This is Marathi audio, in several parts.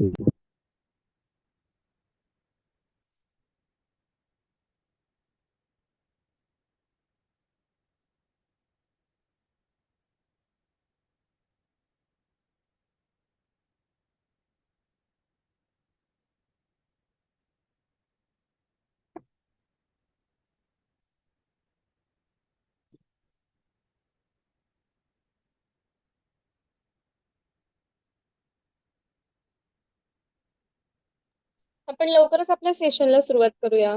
people. आपण लवकरच आपल्या सेशनला सुरुवात करूया.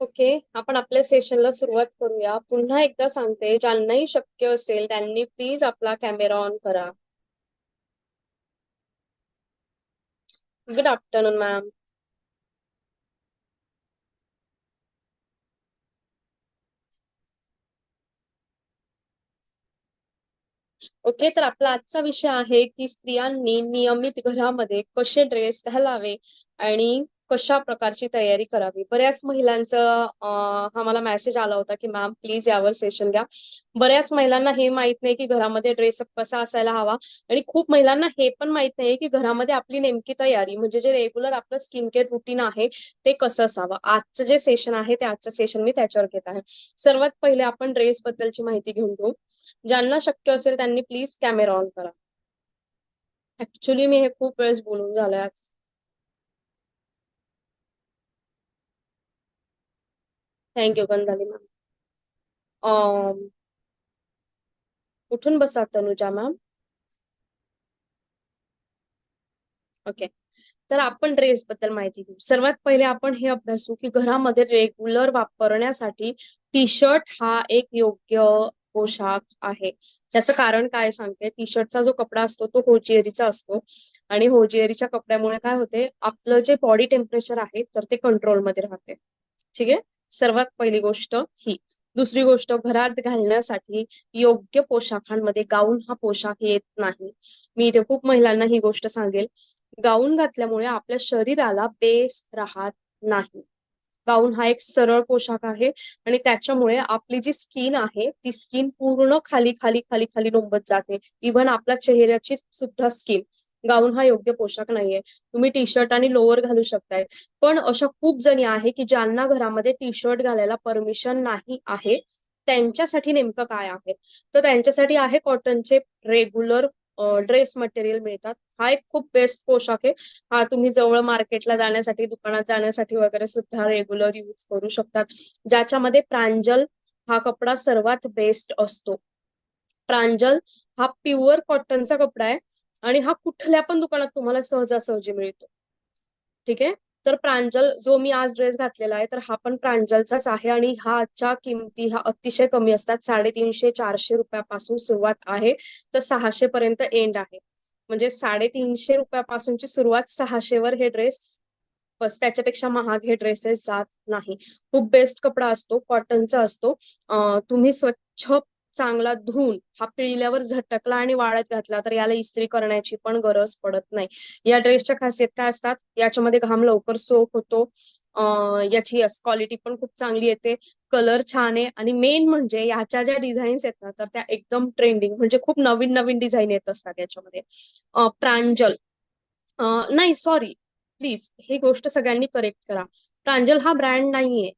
ओके आपण आपल्या सेशनला सुरुवात करूया. पुन्हा एकदा सांगते ज्यांनाही शक्य असेल त्यांनी प्लीज आपला कॅमेरा ऑन करा. गुड आफ्टरनून मॅम ओके तर आपला आजचा विषय आहे की स्त्रियांनी नियमित घरामध्ये कसे ड्रेस घालावे आणि कशा प्रकारची तयारी करावी? बऱ्याच महिलांचं हा मला मेसेज आला होता की मॅम प्लीज यावर सेशन घ्या. बऱ्याच महिलांना हे माहीत नाही की घरामध्ये ड्रेसअप कसा असायला हवा आणि खूप महिलांना हे पण माहीत नाही की घरामध्ये आपली नेमकी तयारी म्हणजे जे रेग्युलर आपलं स्किन केअर रुटीन आहे ते कसं असावं? आजचं जे सेशन आहे ते आजचं सेशन मी त्याच्यावर घेत आहे. सर्वात पहिले आपण ड्रेस बद्दलची माहिती घेऊन घेऊ. ज्यांना शक्य असेल त्यांनी प्लीज कॅमेरा ऑन करा. ऍक्च्युली मी हे खूप वेळेस बोलून झालंय थँक्यू गंधाली मॅम उठून बसा तनुजा मॅम ओके तर आपण ड्रेस बद्दल माहिती घेऊ. सर्वात पहिले आपण हे अभ्यासू की घरामध्ये रेग्युलर वापरण्यासाठी टी शर्ट हा एक योग्य पोशाख आहे. त्याचं कारण काय सांगते? टी शर्टचा जो कपडा असतो तो होजिएरीचा असतो. आणि होजिएरीच्या कपड्यामुळे काय होते? आपलं जे बॉडी टेम्परेचर आहे तर ते कंट्रोलमध्ये राहते. ठीक आहे? सर्वात पहिली गोष्ट ही. दुसरी गोष्ट घरात घालण्यासाठी योग्य पोशाखांमध्ये गाऊन हा पोशाख येत नाही. मी इथे खूप महिलांना ही गोष्ट सांगेल. गाऊन घातल्यामुळे आपल्या शरीराला बेस राहत नाही. गाऊन हा एक सरळ पोशाख आहे आणि त्याच्यामुळे आपली जी स्किन आहे ती स्किन पूर्ण खाली खाली खाली खाली लोंबत जाते. इव्हन आपल्या चेहऱ्याची सुद्धा स्किन. गाऊन हा योग्य पोशाख नाहीये. तुम्ही टी शर्ट आणि लोअर घालू शकताय. पण अशा खूप जणी आहे की ज्यांना घरामध्ये टी शर्ट घालायला परमिशन नाही आहे त्यांच्यासाठी नेमकं काय आहे? तर त्यांच्यासाठी आहे कॉटनचे रेग्युलर ड्रेस मटेरियल मिळतात. हा एक खूप बेस्ट पोशाख आहे. हा तुम्ही जवळ मार्केटला जाण्यासाठी दुकानात जाण्यासाठी वगैरे सुद्धा रेग्युलर यूज करू शकतात. ज्याच्यामध्ये प्रांजल हा कपडा सर्वात बेस्ट असतो. प्रांजल हा प्युअर कॉटनचा कपडा आहे. आणि हा कुठल्या पण दुकानात तुम्हाला सहजासहजी मिळतो. ठीक आहे? तर प्रांजल जो मी आज ड्रेस घातलेला आहे तर हा पण प्रांजलचाच आहे आणि ह्याच्या किमती ह्या अतिशय कमी असतात. साडेतीनशे चारशे रुपयापासून सुरुवात आहे. तर सहाशे पर्यंत एंड आहे. म्हणजे साडेतीनशे रुपयापासूनची सुरुवात सहाशेवर हे ड्रेस बस त्याच्यापेक्षा महाग हे ड्रेसेस जात नाही. खूप बेस्ट कपडा असतो कॉटनचा असतो. तुम्ही स्वच्छ चांगला धुवून हा पिळल्यावर झटकला आणि वाळत घातला तर याला इस्त्री करण्याची पण गरज पडत नाही. या ड्रेसच्या खासियत काय असतात? याच्यामध्ये घाम लवकर सोक होतो. याची क्वालिटी पण खूप चांगली येते. कलर छान आहे आणि मेन म्हणजे याच्या ज्या डिझाईन्स आहेत ना तर त्या एकदम ट्रेंडिंग म्हणजे खूप नवीन नवीन डिझाईन येत असतात याच्यामध्ये. प्रांजल. नाही सॉरी प्लीज ही गोष्ट सगळ्यांनी करेक्ट करा. प्रांजल हा ब्रँड नाहीये.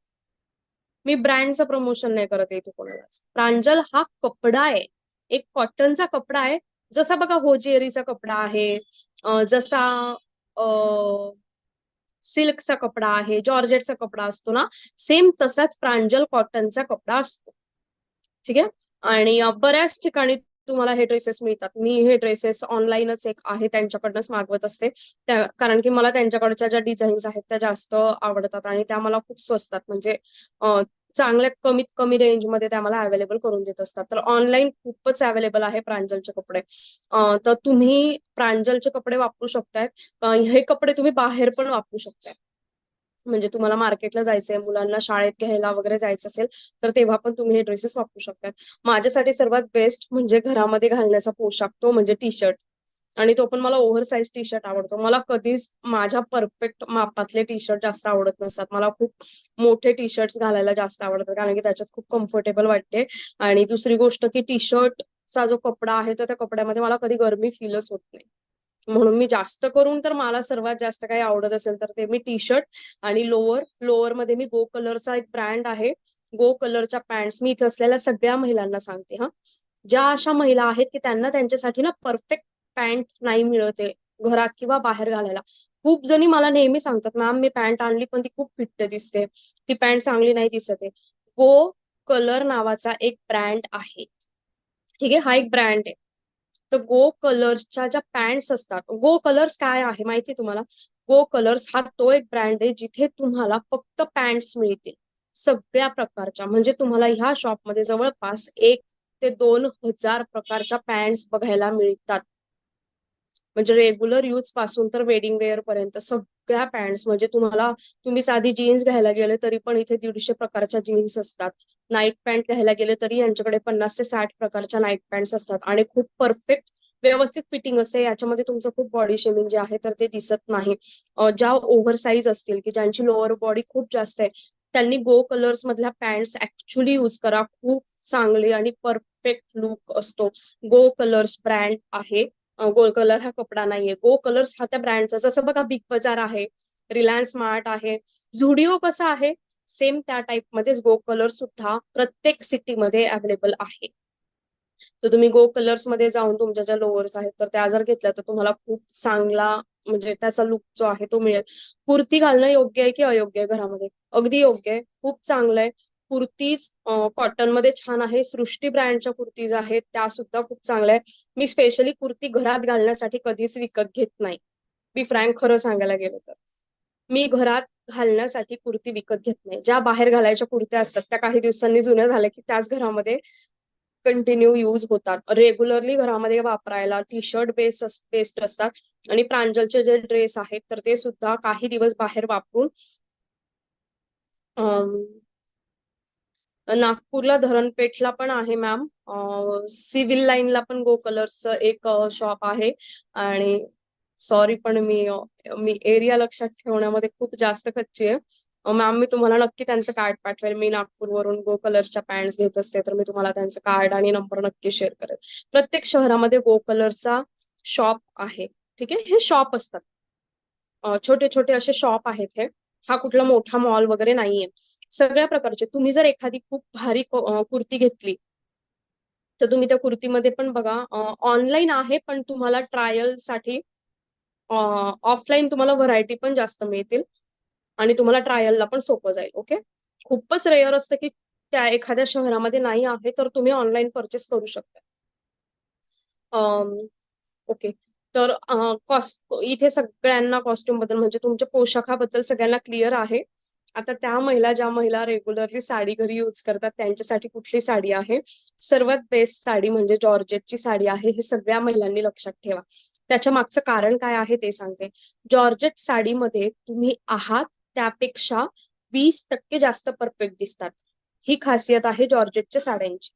मी ब्रँडचं प्रमोशन नाही करत इथे कोणालाच. प्रांजल हा कपडा आहे. एक कॉटनचा कपडा आहे. जसा बघा होजियरीचा कपडा आहे जसा सिल्कचा कपडा आहे जॉर्जेटचा कपडा असतो ना सेम तसाच प्रांजल कॉटनचा कपडा असतो. ठीक आहे? आणि बऱ्याच ठिकाणी तुम्हाला हे ड्रेसेस मिळतात. मी हे ड्रेसेस ऑनलाईनच एक आहे त्यांच्याकडनंच मागवत असते. त्या कारण की मला त्यांच्याकडच्या ज्या डिझाईन्स आहेत त्या जास्त आवडतात आणि त्या मला खूप स्वस्तात. म्हणजे चांगल्या कमीत कमी रेंजमध्ये त्या मला अवेलेबल करून देत असतात. तर ऑनलाईन खूपच अवेलेबल आहे प्रांजलचे कपडे. तर तुम्ही प्रांजलचे कपडे वापरू शकताय. हे कपडे तुम्ही बाहेर पण वापरू शकताय. म्हणजे तुम्हाला मार्केटला जायचंय मुलांना शाळेत घ्यायला वगैरे जायचं असेल तर तेव्हा पण तुम्ही हे ड्रेसेस वापरू शकतात. माझ्यासाठी सर्वात बेस्ट म्हणजे घरामध्ये घालण्याचा पोशाख तो म्हणजे टी शर्ट आणि तो पण मला ओव्हर साईज टी शर्ट आवडतो. मला कधीच माझ्या परफेक्ट मापातले टी शर्ट जास्त आवडत नसतात. मला खूप मोठे टी शर्ट घालायला जास्त आवडतात कारण की त्याच्यात खूप कम्फर्टेबल वाटते. आणि दुसरी गोष्ट की टी शर्टचा जो कपडा आहे तर त्या कपड्यामध्ये मला कधी गरमी फीलच होत नाही. म्हणून मी जास्त करून तर मला सर्वात जास्त काही आवडत असेल तर ते मी टी शर्ट आणि लोअर. लोअरमध्ये मी गो कलरचा एक ब्रँड आहे. गो कलरच्या पॅन्ट्स मी इथे असलेल्या सगळ्या महिलांना सांगते हा. ज्या अशा महिला आहेत की त्यांना त्यांच्यासाठी ना परफेक्ट पॅन्ट नाही मिळते घरात किंवा बाहेर घालायला. खूप जणी मला नेहमी सांगतात मॅम मी पॅन्ट आणली पण ती खूप फिट्ट दिसते. ती पॅन्ट चांगली नाही दिसते. गो कलर नावाचा एक ब्रँड आहे. ठीक आहे? हा एक ब्रँड आहे. तर गो कलर्सच्या ज्या पॅन्ट्स असतात गो कलर्स काय आहे माहिती तुम्हाला? गो कलर्स हा तो एक ब्रँड आहे जिथे तुम्हाला फक्त पॅन्ट्स मिळतील सगळ्या प्रकारच्या. म्हणजे तुम्हाला ह्या शॉपमध्ये जवळपास एक ते दोन हजार प्रकारच्या पॅन्ट्स बघायला मिळतात. म्हणजे रेग्युलर यूजपासून तर वेडिंग वेअर पर्यंत सगळ्या पॅन्ट्स म्हणजे तुम्हाला तुम्ही साधी जीन्स घ्यायला गेले तरी पण इथे दीडशे प्रकारच्या जीन्स असतात. नाईट पॅन्ट घ्यायला गेले तरी यांच्याकडे पन्नास ते साठ प्रकारच्या नाईट पॅन्ट्स असतात. आणि खूप परफेक्ट व्यवस्थित फिटिंग असते. याच्यामध्ये तुमचं खूप बॉडी शेमिंग जे आहे तर ते दिसत नाही. ज्या ओव्हर साईज असतील की ज्यांची लोअर बॉडी खूप जास्त आहे त्यांनी गो कलर्स मधल्या पॅन्ट्स ऍक्च्युली युज करा. खूप चांगली आणि परफेक्ट लुक असतो. गो कलर्स ब्रँड आहे. गो कलर हा कपडा नाहीये. गो कलर्स हा त्या ब्रँडचा जसं बघा बिग बाजार आहे रिलायन्स स्मार्ट आहे झुडिओ कसा आहे? सेम त्या टाइप मध्येच गो कलर सुद्धा प्रत्येक सिटीमध्ये अवेलेबल आहे. तर तुम्ही गो कलर्समध्ये जाऊन तुमच्या ज्या लोअर्स आहेत तर त्या जर घेतल्या तर तुम्हाला खूप चांगला म्हणजे त्याचा लुक जो आहे तो मिळेल. कुर्ती घालणं योग्य आहे की अयोग्य आहे घरामध्ये? अगदी योग्य आहे. खूप चांगलं आहे. कुर्तीज कॉटनमध्ये छान आहे. सृष्टी ब्रँडच्या कुर्तीज आहेत. त्या सुद्धा खूप चांगल्या आहेत. मी स्पेशली कुर्ती घरात घालण्यासाठी कधीच विकत घेत नाही. मी फ्रँक खरं सांगायला गेलो तर. मी घरात घालण्यासाठी कुर्ती विकत घेत नाही. ज्या बाहेर घालायच्या कुर्त्या असतात त्या काही दिवसांनी जुन्या झाल्या की त्याच घरामध्ये कंटिन्यू यूज होतात. रेग्युलरली घरामध्ये वापरायला टी शर्ट बेस बेस्ड असतात. आणि प्रांजलचे जे ड्रेस आहेत तर ते सुद्धा काही दिवस बाहेर वापरून नागपूरला धरणपेठला पण आहे मॅम सिव्हिल लाईनला पण गो कलर्सचं एक शॉप आहे. आणि सॉरी पण मी मी एरिया लक्षात ठेवण्यामध्ये खूप जास्त कच्ची आहे. मॅम मी तुम्हाला नक्की त्यांचं कार्ड पाठवेल. मी नागपूरवरून गो कलर्सच्या पॅन्ट घेत असते तर मी तुम्हाला त्यांचं कार्ड आणि नंबर नक्की शेअर करेल. प्रत्येक शहरामध्ये गो कलरचा शॉप आहे. ठीक आहे? हे शॉप असतात. छोटे छोटे असे शॉप आहेत हे. हा कुठला मोठा मॉल वगैरे नाहीये. सगळ्या प्रकारचे. तुम्ही जर एखादी खूप भारी कुर्ती घेतली तर तुम्ही त्या कुर्तीमध्ये पण बघा ऑनलाईन आहे पण तुम्हाला ट्रायलसाठी ऑफलाईन तुम्हाला व्हरायटी पण जास्त मिळतील आणि तुम्हाला ट्रायलला पण सोपं जाईल ओके? खूपच रेअर असतं की त्या एखाद्या शहरामध्ये नाही आहे तर तुम्ही ऑनलाईन परचेस करू शकता. ओके. तर कॉस्ट इथे सगळ्यांना कॉस्ट्युमबद्दल म्हणजे तुमच्या पोशाखाबद्दल सगळ्यांना क्लिअर आहे. आता त्या महिला ज्या महिला रेग्युलरली साडी घरी यूज करतात त्यांच्यासाठी कुठली साडी आहे? सर्वात बेस्ट साडी म्हणजे जॉर्जेटची साडी आहे हे सगळ्या महिलांनी लक्षात ठेवा. त्याच्या मागचं कारण काय आहे ते सांगते. जॉर्जेट साडीमध्ये तुम्ही आहात त्यापेक्षा वीस टक्के जास्त परफेक्ट दिसतात. ही खासियत आहे जॉर्जेटच्या साड्यांची.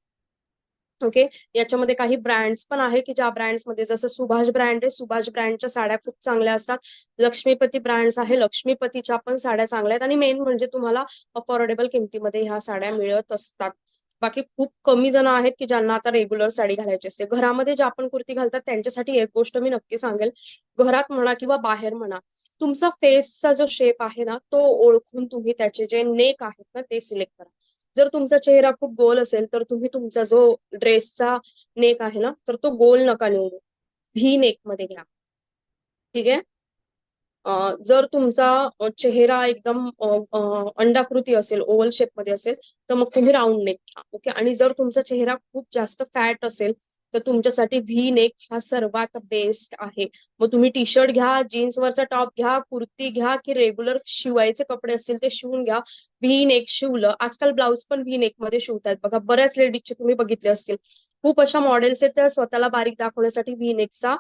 ओके याच्यामध्ये काही ब्रँड्स पण आहे की ज्या ब्रँड्समध्ये जसं सुभाष ब्रँड आहे सुभाष ब्रँडच्या साड्या खूप चांगल्या असतात. लक्ष्मीपती ब्रँड्स आहे लक्ष्मीपतीच्या पण साड्या चांगल्या आहेत. आणि मेन म्हणजे तुम्हाला अफोर्डेबल किमतीमध्ये ह्या साड्या मिळत असतात. बाकी खूप कमी जण आहेत की ज्यांना आता रेग्युलर साडी घालायची असते. घरामध्ये ज्या आपण कुर्ती घालतात त्यांच्यासाठी एक गोष्ट मी नक्की सांगेल. घरात म्हणा किंवा बाहेर म्हणा तुमचा फेसचा जो शेप आहे ना तो ओळखून तुम्ही त्याचे जे नेक आहेत ना ते सिलेक्ट करा. जर तुमचा चेहरा खूप गोल असेल तर तुम्ही तुमचा जो ड्रेसचा नेक आहे ना तर तो गोल नका निवडू व्ही नेकमध्ये घ्या. ठीक आहे? जर तुमचा चेहरा एकदम अंडाकृती असेल ओव्हल शेपमध्ये असेल तर मग तुम्ही राऊंड नेक घ्या. ओके? आणि जर तुमचा चेहरा खूप जास्त फॅट असेल तर तुमच्यासाठी व्ही नेक हा सर्वात बेस्ट आहे. मग तुम्ही टी शर्ट घ्या जीन्सवरचा टॉप घ्या कुर्ती घ्या की रेग्युलर शिवायचे कपडे असतील ते शिवून घ्या. व्ही नेक शिवलं. आजकाल ब्लाऊज पण व्ही नेकमध्ये शिवतात बघा बऱ्याच लेडीजचे तुम्ही बघितले असतील. खूप अशा मॉडेल्स आहेत त्या स्वतःला बारीक दाखवण्यासाठी व्ही नेकचा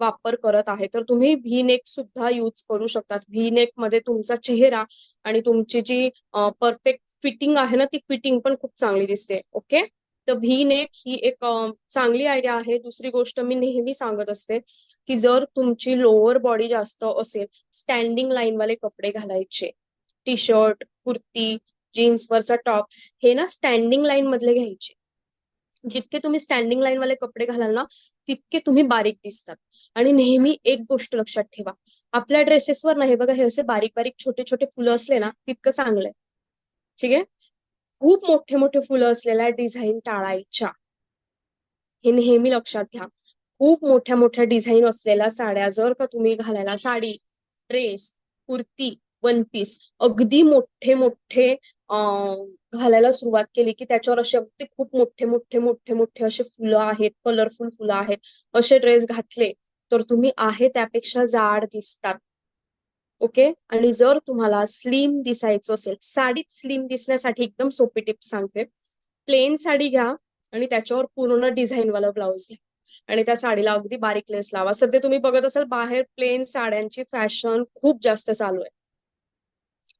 वापर करत आहे. तर तुम्ही व्ही नेक सुद्धा यूज करू शकतात. व्ही नेकमध्ये तुमचा चेहरा आणि तुमची जी परफेक्ट फिटिंग आहे ना ती फिटिंग पण खूप चांगली दिसते. ओके तर व्ही नेक ही एक चांगली आयडिया आहे. दुसरी गोष्ट मी नेहमी सांगत असते की जर तुमची लोअर बॉडी जास्त असेल स्टँडिंग लाईन वाले कपडे घालायचे टी शर्ट कुर्ती जीन्सवरचा टॉप हे ना स्टँडिंग लाईन मधले घ्यायचे. जितके तुम्ही स्टँडिंग लाईन वाले कपडे घालाल ना तितके तुम्ही बारीक दिसतात. आणि नेहमी एक गोष्ट लक्षात ठेवा आपल्या ड्रेसेसवर नाही बघा हे असे बारीक बारीक छोटे छोटे फुलं असले ना तितकं चांगलंय. ठीक आहे? खूप मोठे मोठे फुलं असलेल्या डिझाईन टाळायच्या हे नेहमी लक्षात घ्या. खूप मोठ्या मोठ्या डिझाईन असलेल्या साड्या जर का तुम्ही घालायला sari dress kurti one piece अगदी मोठे मोठे घालायला सुरुवात केली की त्याच्यावर असे अगदी खूप मोठे मोठे मोठे मोठे असे फुलं आहेत कलरफुल फुलं आहेत. असे ड्रेस घातले तर तुम्ही आहे त्यापेक्षा जाड दिसतात. ओके आणि जर तुम्हाला स्लिम दिसायचं असेल साडीत स्लिम दिसण्यासाठी एकदम सोपी टिप्स सांगते. प्लेन साडी घ्या आणि त्याच्यावर पूर्ण डिझाईन वाला ब्लाऊज घ्या. आणि त्या साडीला अगदी बारीक लेस लावा. सध्या तुम्ही बघत असाल बाहेर प्लेन साड्यांची फॅशन खूप जास्त चालू आहे.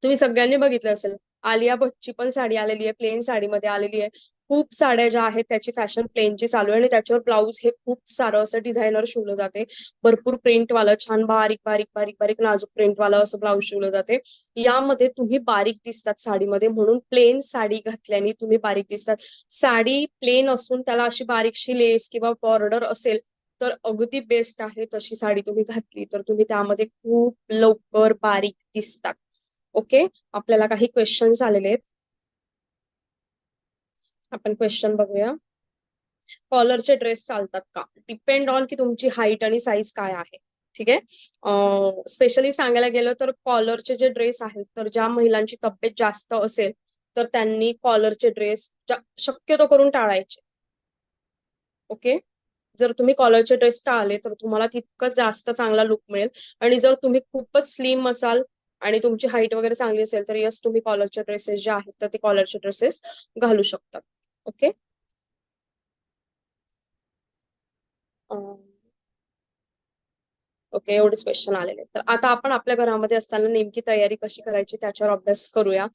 तुम्ही सगळ्यांनी बघितलं असेल आलिया भट्टची पण साडी आलेली आहे प्लेन साडीमध्ये आलेली आहे. खूप साड्या ज्या आहेत त्याची फॅशन प्लेनची चालू आहे आणि त्याच्यावर ब्लाऊज हे खूप सारं असं डिझायनर शिवलं जाते. भरपूर प्रिंटवालं छान बारीक बारीक बारीक बारीक नाजूक प्रिंटवालं असं ब्लाऊज शिवलं जाते. यामध्ये तुम्ही बारीक दिसतात साडीमध्ये म्हणून प्लेन साडी घातल्याने तुम्ही बारीक दिसतात. साडी प्लेन असून त्याला अशी बारीकशी लेस किंवा बॉर्डर असेल तर अगदी बेस्ट आहे तशी साडी तुम्ही घातली तर तुम्ही त्यामध्ये खूप लवकर बारीक दिसतात. ओके आपल्याला काही क्वेश्चन्स आलेले आहेत. आपण क्वेश्चन बघूया. कॉलरचे ड्रेस चालतात का? डिपेंड ऑन की तुमची हाईट आणि साईज काय आहे. ठीक? आहे स्पेशली सांगायला गेलं तर कॉलरचे जे ड्रेस आहेत तर ज्या महिलांची तब्येत जास्त असेल तर त्यांनी कॉलरचे ड्रेस शक्यतो करून टाळायचे. ओके? जर तुम्ही कॉलरचे ड्रेस टाळले तर तुम्हाला तितकं जास्त चांगला लुक मिळेल. आणि जर तुम्ही खूपच स्लिम असाल आणि तुमची हाईट वगैरे चांगली असेल तर यस तुम्ही कॉलरचे ड्रेसेस जे आहेत तर ते कॉलरचे ड्रेसेस घालू शकतात. ओके ओके एवढेच क्वेश्चन आलेले तर आता आपण आपल्या घरामध्ये असताना नेमकी तयारी कशी करायची त्याच्यावर अभ्यास करूया.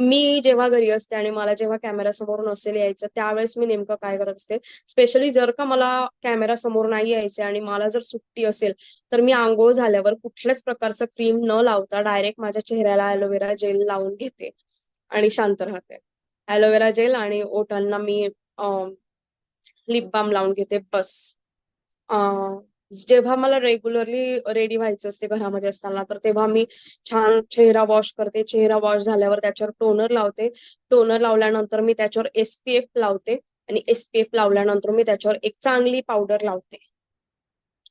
मी जेव्हा घरी असते आणि मला जेव्हा कॅमेरा समोर नसेल यायचं त्यावेळेस मी नेमकं काय करत असते. स्पेशली जर का मला कॅमेरा समोर नाही यायचे आणि मला जर सुट्टी असेल तर मी आंघोळ झाल्यावर कुठल्याच प्रकारचं क्रीम न लावता डायरेक्ट माझ्या चेहऱ्याला ॲलोवेरा जेल लावून घेते आणि शांत राहते. ॲलोवेरा जेल आणि ओठांना मी लिप बाम लावून घेते बस. जेव्हा मला रेग्युलरली रेडी व्हायचं असते घरामध्ये असताना तर तेव्हा मी छान चेहरा वॉश करते. चेहरा वॉश झाल्यावर त्याच्यावर टोनर लावते. टोनर लावल्यानंतर मी त्याच्यावर एसपीएफ लावते आणि एसपीएफ लावल्यानंतर मी त्याच्यावर एक चांगली पावडर लावते.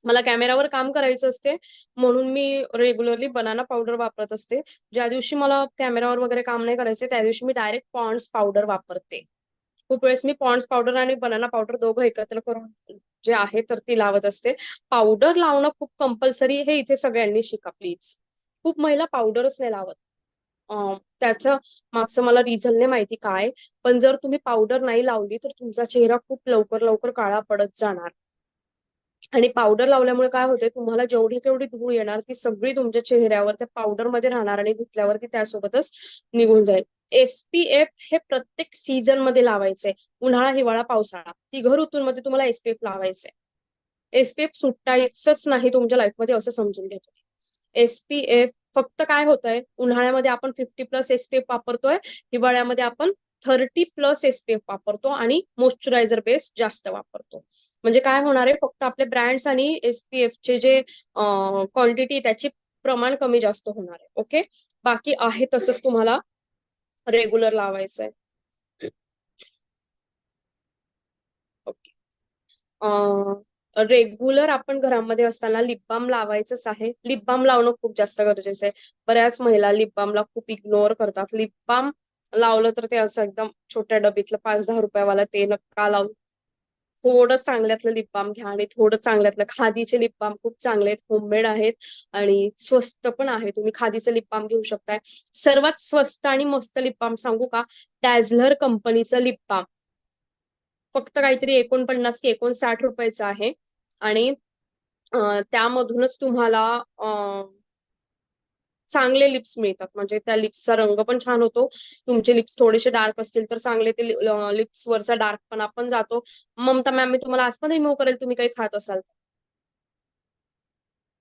मला कॅमेरावर काम करायचं असते म्हणून मी रेग्युलरली बनाना पावडर वापरत असते. ज्या दिवशी मला कॅमेरावर वगैरे काम नाही करायचे त्या दिवशी मी डायरेक्ट पॉन्ड्स पावडर वापरते. खूप वेळेस मी पॉन्ड्स पावडर आणि बनाना पावडर दोघं एकत्र करून जे आहे तर ती लावत असते. पावडर लावणं खूप कंपल्सरी हे इथे सगळ्यांनी शिका प्लीज खूप महिला पावडरच नाही लावत. त्याच्या मागचं मला रिझन नाही माहिती काय पण जर तुम्ही पावडर नाही लावली तर तुमचा चेहरा खूप लवकर लवकर काळा पडत जाणार. आणि पावडर लावल्यामुळे काय होते तुम्हाला जेवढी तेवढी धूळ येणार ती सगळी तुमच्या चेहऱ्यावर त्या पावडरमध्ये राहणार आणि धुतल्यावरती त्यासोबतच निघून जाईल. एसपीएफ हे प्रत्येक सीझनमध्ये लावायचंय. उन्हाळा हिवाळा पावसाळा. तिघ ऋतूंमध्ये तुम्हाला एसपीएफ लावायचंय. एसपीएफ सुटायचंच नाही तुमच्या लाईफमध्ये असं समजून घेतो एसपीएफ फक्त काय होतंय उन्हाळ्यामध्ये आपण फिफ्टी प्लस एसपीएफ वापरतोय हिवाळ्यामध्ये आपण थर्टी प्लस एसपीएफ वापरतो आणि मॉइश्चरायझर बेस जास्त वापरतो. म्हणजे काय होणार आहे फक्त आपले ब्रँड्स आणि एसपीएफ चे जे क्वांटिटी त्याची प्रमाण कमी जास्त होणार आहे ओके? बाकी आहे तसंच तुम्हाला रेग्युलर लावायचं आहे ओके रेग्युलर आपण घरामध्ये असताना लिप बाम लावायचंच आहे. लिप बाम लावणं खूप जास्त गरजेचं आहे. बऱ्याच महिला लिप बामला खूप इग्नोर करतात. लिप बाम लावलं तर ते असं एकदम छोट्या डबीतलं पाच दहा रुपयावाला ते नका लावून. थोडं चांगल्यातलं लिप बाम घ्या आणि थोडं चांगल्यातलं. खादीचे लिप बाम खूप चांगले आहेत होममेड आहेत आणि स्वस्त पण आहे. तुम्ही खादीचं लिप बाम घेऊ शकताय. सर्वात स्वस्त आणि मस्त लिप बाम सांगू का? डॅझलर कंपनीचं लिप बाम फक्त काहीतरी एकोणपन्नास की एकोणसाठ रुपयाचं आहे. आणि त्यामधूनच तुम्हाला चांगले लिप्स मिळतात. म्हणजे त्या लिप्सचा रंग पण छान होतो. तुमचे लिप्स थोडेसे डार्क असतील तर चांगले ते लिप्स वरचा डार्क पण आपण जातो. ममता मॅम मी तुम्हाला आज पण रिमूव्ह करेल, तुम्ही काही खात असाल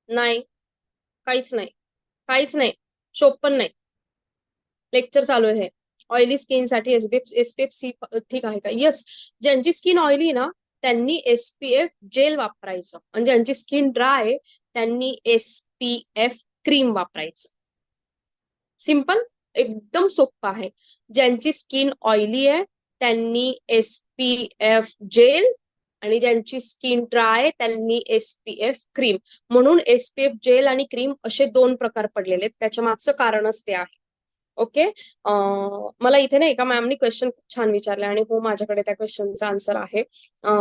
नाही. काहीच नाही. काहीच नाही. शोप पण नाही. लेक्चर चालू आहे. ऑइली स्किन साठी एसपीएफ एसपीएफ सी ठीक आहे का? येस ज्यांची स्किन ऑइली ना, त्यांनी एसपीएफ जेल वापरायचं. आणि ज्यांची स्किन ड्राय त्यांनी एसपीएफ क्रीम वापरायचं. सिंपल एकदम सोपं आहे. ज्यांची स्किन ऑइली आहे त्यांनी एसपीएफ जेल आणि ज्यांची स्किन ड्राय त्यांनी एसपीएफ क्रीम. म्हणून एसपीएफ जेल आणि क्रीम असे दोन प्रकार पडलेले आहेत. त्याच्या मागचं कारणच ते आहे. ओके? मला इथे ना एका मॅमनी क्वेश्चन खूप छान विचारले आणि हो माझ्याकडे त्या क्वेश्चनचा आन्सर आहे.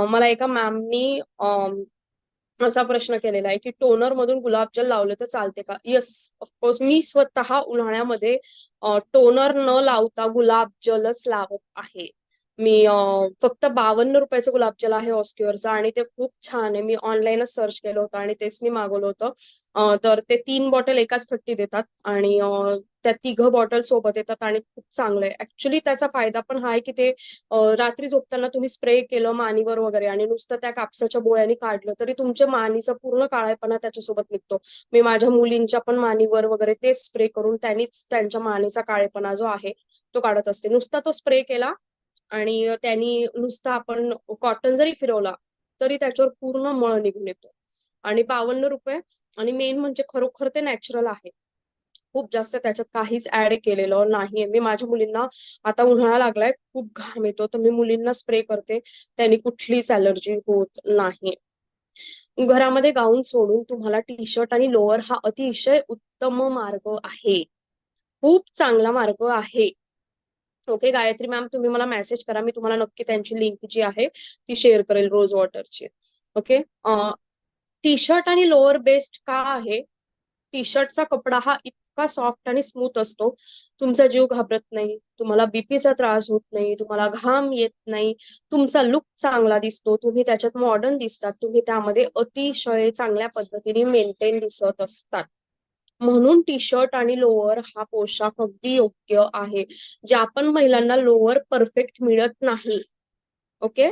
मला एका मॅमनी असा प्रश्न केलेला आहे की टोनर मधून गुलाबजल लावलं तर चालते का? येस ऑफकोर्स मी स्वतः उन्हाळ्यामध्ये टोनर न लावता गुलाबजलच लावत आहे. मी फक्त बावन्न रुपयाचं गुलाबजल आहे ऑस्क्युअरचं आणि ते खूप छान आहे. मी ऑनलाईनच सर्च केलं होतं आणि तेच मी मागवलं होतं. तर ते तीन बॉटल एकाच खट्टी देतात आणि त्या तिघ बॉटल सोबत येतात आणि खूप चांगलं आहे. ऍक्च्युली त्याचा फायदा पण हा आहे की ते रात्री झोपताना तुम्ही स्प्रे केलं मानीवर वगैरे आणि नुसतं त्या कापसाच्या बोळ्याने काढलं तरी तुमच्या मानीचा पूर्ण काळेपणा त्याच्यासोबत निघतो. मी माझ्या मुलींच्या पण मानीवर वगैरे तेच स्प्रे करून त्यांनीच त्यांच्या मानेचा काळेपणा जो आहे तो काढत असते. नुसता तो स्प्रे केला आणि त्यांनी नुसतं आपण कॉटन जरी फिरवला तरी त्याच्यावर पूर्ण मळ निघून येतो. आणि बावन्न रुपये आणि मेन म्हणजे खरोखर ते नॅचरल आहे. खूप जास्त त्याच्यात काहीच ऍड केलेलं नाहीये. मी माझ्या मुलींना आता उन्हाळा लागलाय खूप घाम येतो तर मी मुलींना स्प्रे करते. त्यांनी कुठलीच अलर्जी होत नाही. घरामध्ये गाऊन सोडून तुम्हाला टी शर्ट आणि लोअर हा अतिशय उत्तम मार्ग आहे. खूप चांगला मार्ग आहे. ओके गायत्री मॅम तुम्ही मला मेसेज करा. मी तुम्हाला नक्की त्यांची लिंक जी आहे ती शेअर करेल रोज वॉटरची ओके टी शर्ट आणि लोअर बेस्ट का आहे? टी शर्टचा कपडा हा इतका सॉफ्ट आणि स्मूथ असतो. तुमचा जीव घाबरत नाही. तुम्हाला बीपीचा त्रास होत नाही. तुम्हाला घाम येत नाही. तुमचा लुक चांगला दिसतो. तुम्ही त्याच्यात मॉडर्न दिसतात. तुम्ही त्यामध्ये अतिशय चांगल्या पद्धतीने मेंटेन दिसत असतात. म्हणून टी शर्ट आणि लोअर हा पोशाख अगदी योग्य आहे. ज्या पण महिलांना लोअर परफेक्ट मिळत नाही. ओके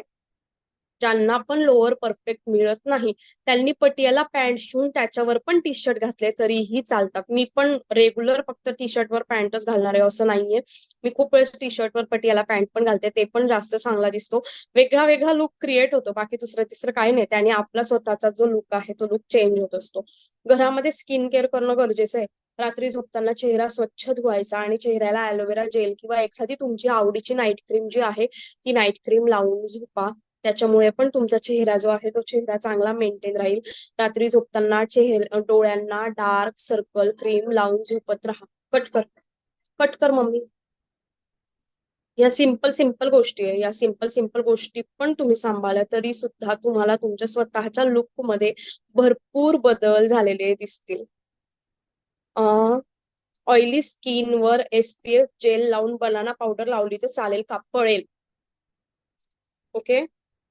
ज्यांना पण लोअर परफेक्ट मिळत नाही त्यांनी पटियाला पॅन्ट शिवून त्याच्यावर पण टी शर्ट घातले तरीही चालतात. मी पण रेग्युलर फक्त टी शर्टवर पॅन्टच घालणार आहे असं नाहीये. मी खूप वेळेस टी शर्टवर पटियाला पॅन्ट पण घालते ते पण जास्त चांगला दिसतो. वेगळा वेगळा लुक क्रिएट होतो बाकी दुसरं तिसरं काही नाही. त्याने आपला स्वतःचा जो लुक आहे तो लुक चेंज होत असतो. घरामध्ये स्किन केअर करणं गरजेचं आहे. रात्री झोपताना चेहरा स्वच्छ धुवायचा आणि चेहऱ्याला ॲलोवेरा जेल किंवा एखादी तुमची आवडीची नाईट क्रीम जी आहे ती नाईट क्रीम लावून झोपा. त्याच्यामुळे पण तुमचा चेहरा जो आहे तो चेहरा चांगला मेंटेन राहील. रात्री झोपताना चेहरा डोळ्यांना डार्क सर्कल क्रीम लावून झोपत राहा. कट कर. कट कर मम्मी. या सिंपल सिंपल गोष्टी आहे. या सिंपल सिंपल गोष्टी पण तुम्ही सांभाळल्या तरी सुद्धा तुम्हाला तुमच्या स्वतःच्या लुकमध्ये भरपूर बदल झालेले दिसतील. ऑइली स्किनवर एसपीएफ जेल लावून बनाना पावडर लावली तर चालेल का? पळेल. ओके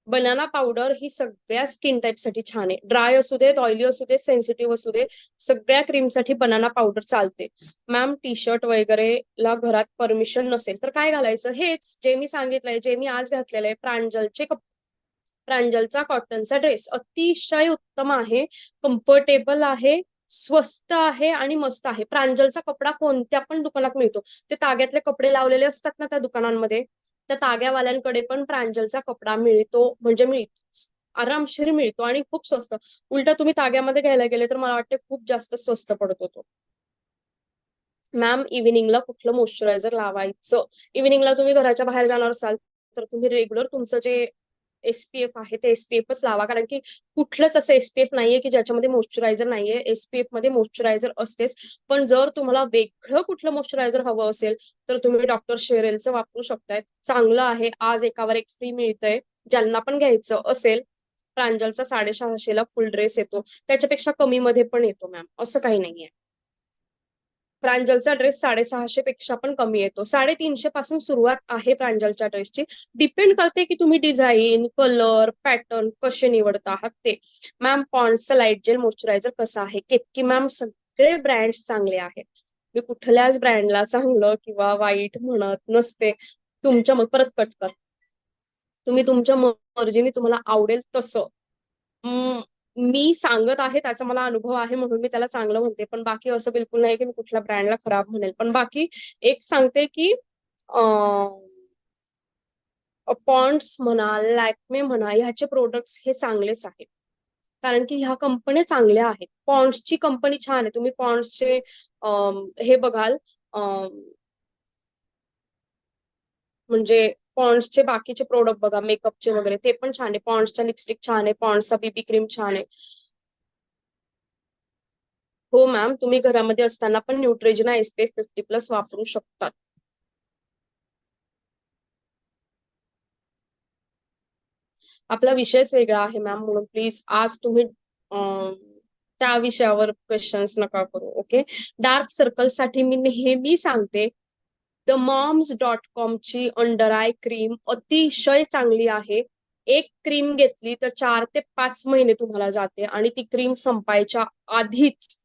बनाना पावडर ही सगळ्या स्किन टाईपसाठी छान आहे. ड्राय असू देत ऑइली असू देत सेन्सिटिव्ह असू दे सगळ्या क्रीमसाठी बनाना पावडर चालते. मॅम टी शर्ट वगैरे ला घरात परमिशन नसेल तर काय घालायचं? हेच जे मी सांगितलंय जे मी आज घातलेलं आहे प्रांजलचे कप प्रांजलचा कॉटनचा ड्रेस अतिशय उत्तम आहे कम्फर्टेबल आहे स्वस्त आहे आणि मस्त आहे. प्रांजलचा कपडा कोणत्या पण दुकानात मिळतो. ते ताग्यातले कपडे लावलेले असतात ना त्या दुकानांमध्ये. त्या ताग्यावाल्यांकडे पण प्रांजलचा कपडा मिळतो म्हणजे मिळतो. आरामशीर मिळतो आणि खूप स्वस्त. उलट तुम्ही ताग्यामध्ये घ्यायला गेले तर मला वाटते खूप जास्त स्वस्त पडतो तो. मॅम इव्हिनिंगला कुठलं मॉइश्चरायझर लावायचं? इव्हिनिंगला तुम्ही घराच्या बाहेर जाणार असाल तर तुम्ही रेग्युलर तुमचं जे एसपीएफ आहे ते एसपीएफच लावा. कारण की कुठलंच असं एसपीएफ नाहीये की ज्याच्यामध्ये मॉइश्चरायझर नाहीये. एसपीएफमध्ये मॉइश्चरायझर असतेच. पण जर तुम्हाला वेगळं कुठलं मॉइश्चरायझर हवं असेल तर तुम्ही डॉक्टर शेरेलचं वापरू शकताय. चांगलं आहे. आज एकावर एक फ्री मिळतंय. ज्यांना पण घ्यायचं असेल प्रांजलचा साडेसहाशेला फुल ड्रेस येतो. त्याच्यापेक्षा कमी मध्ये पण येतो मॅम असं काही नाहीये. प्रांजलचा ड्रेस साडेसहाशे पेक्षा पण कमी येतो. साडेतीनशे पासून सुरुवात आहे प्रांजलच्या ड्रेसची डिपेंड करते की तुम्ही डिझाईन कलर पॅटर्न कसे निवडता आहात ते. मॅम पॉन्डचा लाइट जेल मॉइश्चरायझर कसं आहे? केतकी मॅम सगळे ब्रँड्स चांगले आहेत. मी कुठल्याच ब्रँडला चांगलं किंवा वाईट म्हणत नसते. तुमच्या मग परत कट कर. तुम्ही तुमच्या मर्जीने तुम्हाला आवडेल तसं. मी सांगत आहे त्याचा मला अनुभव आहे म्हणून मी त्याला चांगलं म्हणते. पण बाकी असं बिलकुल नाही की मी कुठल्या ब्रँडला खराब म्हणेल. पण बाकी एक सांगते की पॉन्ड्स म्हणा लॅक्मे म्हणा ह्याचे प्रोडक्ट्स हे चांगलेच आहेत. कारण की ह्या कंपन्या चांगल्या आहेत. पॉन्ड्सची कंपनी छान आहे. तुम्ही पॉन्ड्सचे हे बघाल म्हणजे पॉन्ड्सचे बाकीचे प्रोडक्ट बघा मेकअपचे वगैरे ते पण छान आहे. पॉन्ड्सच्या लिपस्टिक छान आहे पॉन्ड्सचा बीबी क्रीम छान आहे. हो मॅम तुम्ही घरामध्ये असताना पण न्यूट्रेजिना एसपीएफ फिफ्टी प्लस वापरू शकतात आपला विषयच वेगळा आहे मॅम म्हणून प्लीज आज तुम्ही त्या विषयावर क्वेश्चन्स नका करू ओके डार्क सर्कलसाठी मी नेहमी सांगते द मॉम्स डॉट कॉमची अंडर आय क्रीम अतिशय चांगली आहे. एक क्रीम घेतली तर चार ते पाच महिने तुम्हाला जाते आणि ती क्रीम संपायच्या आधीच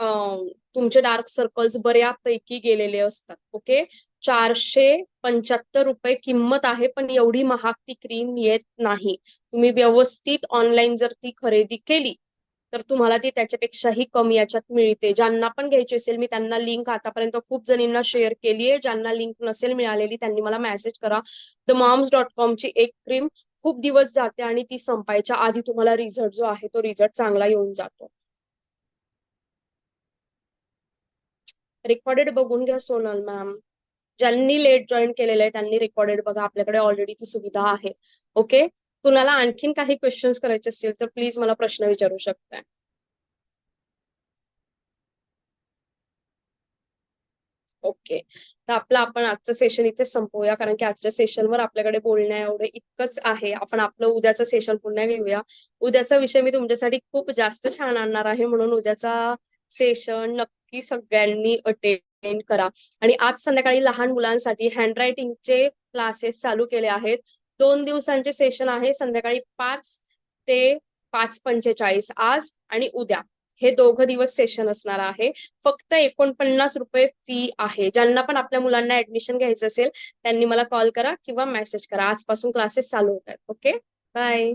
तुमचे डार्क सर्कल्स बऱ्यापैकी गेलेले असतात. ओके चारशे पंच्याहत्तर रुपये किंमत आहे पण एवढी महाग ती क्रीम येत नाही. तुम्ही व्यवस्थित ऑनलाईन जर ती खरेदी केली तर तुम्हाला ती त्याच्यापेक्षाही कमी याच्यात मिळते. ज्यांना पण घ्यायची असेल मी त्यांना लिंक आतापर्यंत खूप जणींना शेअर केली आहे ज्यांना लिंक नसेल मिळालेली त्यांनी मला मेसेज करा. द मॉम्स डॉट कॉमची एक क्रीम खूप दिवस जाते आणि ती संपायच्या आधी तुम्हाला रिझल्ट जो आहे तो रिझल्ट चांगला येऊन जातो. रेकॉर्डेड बघून घ्या सोनल मॅम ज्यांनी लेट जॉईन केलेलं आहे त्यांनी रेकॉर्डेड बघा. आपल्याकडे ऑलरेडी ती सुविधा आहे. ओके तुम्हाला आणखीन काही क्वेश्चन्स करायचे असतील तर प्लीज मला प्रश्न विचारू शकता ओके तर आपलं आपण आजचं सेशन इथे संपवूया कारण की आजच्या सेशनवर आपल्याकडे बोलण्या एवढं इतकंच आहे. आपण आपलं उद्याचं सेशन पुन्हा घेऊया. उद्याचा विषय मी तुमच्यासाठी खूप जास्त छान आणणार आहे म्हणून उद्याचा सेशन नक्की सगळ्यांनी अटेंड करा. आणि आज संध्याकाळी लहान मुलांसाठी हँडरायटिंगचे क्लासेस चालू केले आहेत. दोन दिवसांचे सेशन आहे संध्याकाळी पाच ते पाच पंचेचाळीस आज आणि उद्या. हे दोघं दिवस सेशन असणार आहे. फक्त एकोणपन्नास रुपये फी आहे. ज्यांना पण आपल्या मुलांना ऍडमिशन घ्यायचं असेल त्यांनी मला कॉल करा किंवा मेसेज करा. आजपासून क्लासेस चालू होत आहेत ओके बाय